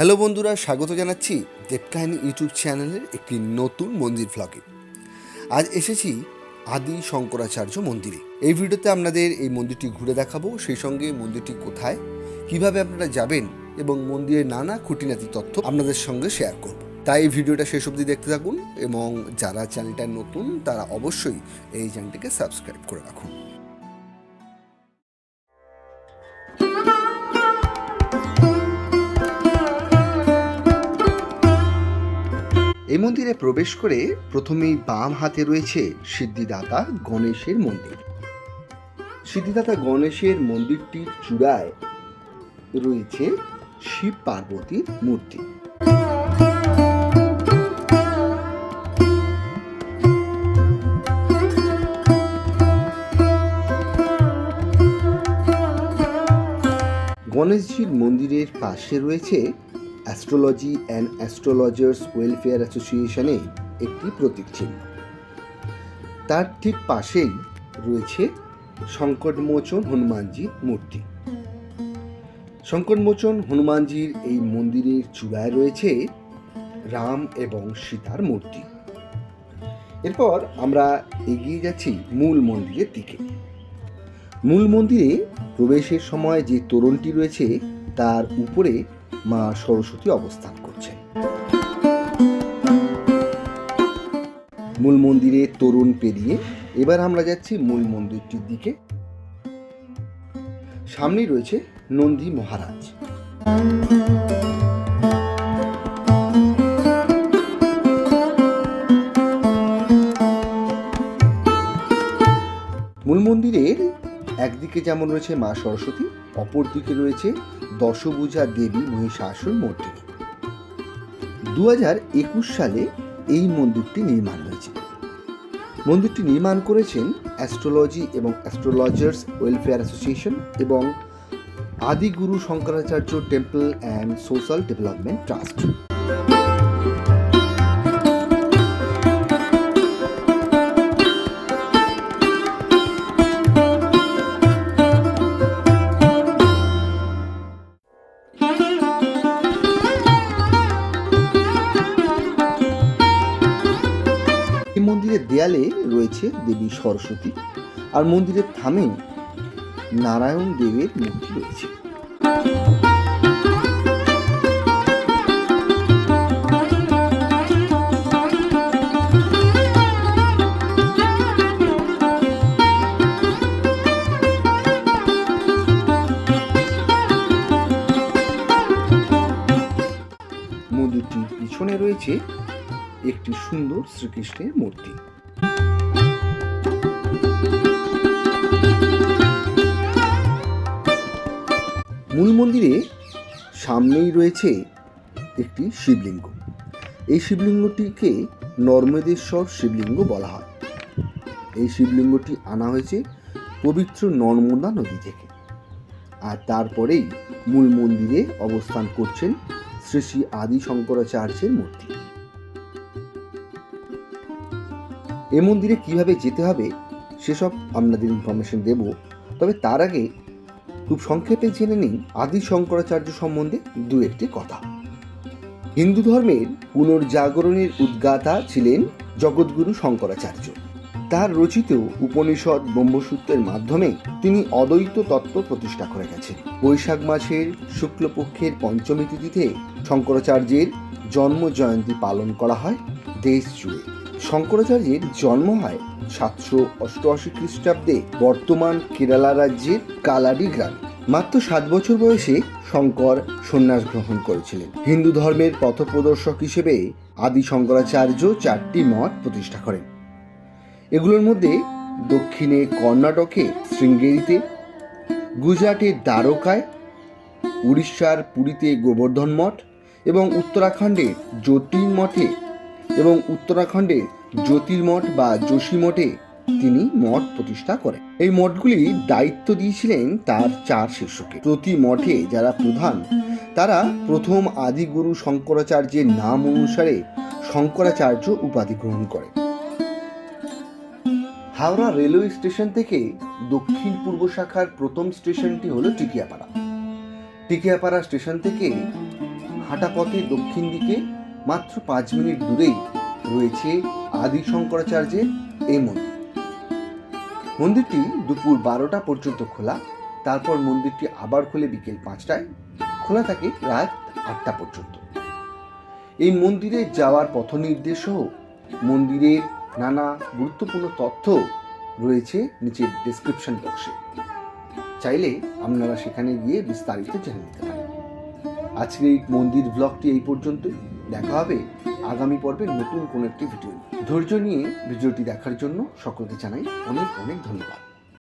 Hello বন্ধুরা, স্বাগত জানাচ্ছি দেবকাহিনী ইউটিউব চ্যানেলের একটি নতুন মন্দির ভ্লগে আজ এসেছি আদি শঙ্করাচার্য মন্দিরে। এই ভিডিওতে আপনাদের এই মন্দিরটি ঘুরে দেখাবো, সেই সঙ্গে মন্দিরটি কোথায়, কীভাবে আপনারা যাবেন এবং মন্দিরের নানা খুঁটিনাটি তথ্য আপনাদের সঙ্গে শেয়ার করব। তাই এই ভিডিওটা শেষ অবধি দেখতে থাকুন এবং যারা চ্যানেলটা নতুন, তারা অবশ্যই এই চ্যানেলটিকে সাবস্ক্রাইব করে রাখুন। এই মন্দিরে প্রবেশ করে প্রথমেই বাম হাতে রয়েছে সিদ্ধিদাতা গণেশের মন্দির। সিদ্ধিদাতা গণেশের মন্দিরটির চূড়ায় রয়েছে শিব পার্বতীর মূর্তি। গণেশজির মন্দিরের পাশে রয়েছে অ্যাস্ট্রোলজি অ্যান্ড অ্যাস্ট্রোলজার্স ওয়েলফেয়ার অ্যাসোসিয়েশনে একটি প্রতীক চিহ্ন। তার ঠিক পাশেই রয়েছে সংকটমোচন হনুমানজির মূর্তি। সংকটমোচন হনুমানজির এই মন্দিরের চূড়ায় রয়েছে রাম এবং সীতার মূর্তি। এরপর আমরা এগিয়ে যাচ্ছি মূল মন্দিরের দিকে। মূল মন্দিরে প্রবেশের সময় যে তোরণটি রয়েছে, তার উপরে মা সরস্বতী অবস্থান করছেন। মূল মন্দিরে তরুণ পেরিয়ে এবার আমরা যাচ্ছি মূল মন্দিরটির দিকে। সামনেই রয়েছে নন্দী মহারাজ। মূল মন্দিরের একদিকে যেমন রয়েছে মা সরস্বতী অপর দিকে রয়েছে দশভূজা দেবী মহিষাসুর মূর্তি। দু একুশ সালে এই মন্দিরটি নির্মাণ হয়েছে। মন্দিরটি নির্মাণ করেছেন অ্যাস্ট্রোলজি এবং অ্যাস্ট্রোলজার্স ওয়েলফেয়ার অ্যাসোসিয়েশন এবং Adiguru Shankaracharya temple and social development trust. মন্দিরের দেয়ালে রয়েছে দেবী সরস্বতী আর মন্দিরের থামে নারায়ণ দেবের মূর্তি রয়েছে। মন্দিরটির পিছনে রয়েছে একটি সুন্দর শ্রীকৃষ্ণের মূর্তি। মূল মন্দিরে সামনেই রয়েছে একটি শিবলিঙ্গ। এই শিবলিঙ্গটিকে নর্মদেশ্বর শিবলিঙ্গ বলা হয়। এই শিবলিঙ্গটি আনা হয়েছে পবিত্র নর্মদা নদী থেকে। আর তারপরেই মূল মন্দিরে অবস্থান করছেন শ্রী শ্রী আদি শঙ্করাচার্যের মূর্তি। এ মন্দিরে কীভাবে যেতে হবে, সেসব আপনাদের ইনফরমেশন দেব। তবে তার আগে খুব সংক্ষেপে জেনে নিই আদি শঙ্করাচার্য সম্বন্ধে দু একটি কথা। হিন্দু ধর্মের পুনর্জাগরণের উদ্গাতা ছিলেন জগৎগুরু শঙ্করাচার্য। তার রচিত উপনিষদ ব্রহ্মসূত্রের মাধ্যমে তিনি অদ্বৈত তত্ত্ব প্রতিষ্ঠা করে গেছেন। বৈশাখ মাসের শুক্লপক্ষের পঞ্চমী তিথিতে শঙ্করাচার্যের জন্ম জয়ন্তী পালন করা হয়। দেশ জুড়ে। শঙ্করাচার্যের জন্ম হয় সাতশো অষ্টআশি খ্রিস্টাব্দে বর্তমান কেরালা রাজ্যের কালাডি গ্রামে। মাত্র সাত বছর বয়সে শঙ্কর সন্ন্যাস গ্রহণ করেছিলেন। হিন্দু ধর্মের পথপ্রদর্শক হিসেবে আদি শঙ্করাচার্য চারটি মঠ প্রতিষ্ঠা করেন। এগুলোর মধ্যে দক্ষিণে কর্ণাটকে শৃঙ্গেরিতে গুজরাটের দ্বারকায়, উড়িষ্যার পুরীতে গোবর্ধন মঠ এবং উত্তরাখণ্ডের জ্যোতির মঠে এবং উত্তরাখণ্ডের জ্যোতির্মঠ বা যোশী মঠে তিনি মঠ প্রতিষ্ঠা করেন। এই মঠগুলি দায়িত্ব দিয়েছিলেন তার চার শিষ্যকে। প্রতি মঠে যারা প্রধান, তারা প্রথম আদিগুরু শঙ্করাচার্যের নাম অনুসারে শঙ্করাচার্য উপাধি গ্রহণ করে হাওড়া রেলওয়ে স্টেশন থেকে দক্ষিণ পূর্ব শাখার প্রথম স্টেশনটি হলো টিকিয়াপাড়া। টিকিয়াপাড়া স্টেশন থেকে হাঁটা পথে দক্ষিণ দিকে মাত্র পাঁচ মিনিট দূরেই রয়েছে আদি শঙ্করাচার্যের এই মন্দির। মন্দিরটি দুপুর বারোটা পর্যন্ত খোলা, তারপর মন্দিরটি আবার খুলে বিকেল পাঁচটায়, খোলা থাকে রাত আটটা পর্যন্ত। এই মন্দিরে যাওয়ার পথ নির্দেশ সহ মন্দিরের নানা গুরুত্বপূর্ণ তথ্য রয়েছে নিচের ডেসক্রিপশন বক্সে চাইলে আপনারা সেখানে গিয়ে বিস্তারিত জেনে নিতে পারেন। আজকের এই মন্দির ব্লগটি এই পর্যন্তই। দেখা হবে আগামী পর্বে নতুন কোনো একটি ভিডিও। ধৈর্য নিয়ে ভিডিওটি দেখার জন্য সকলকে জানাই অনেক অনেক ধন্যবাদ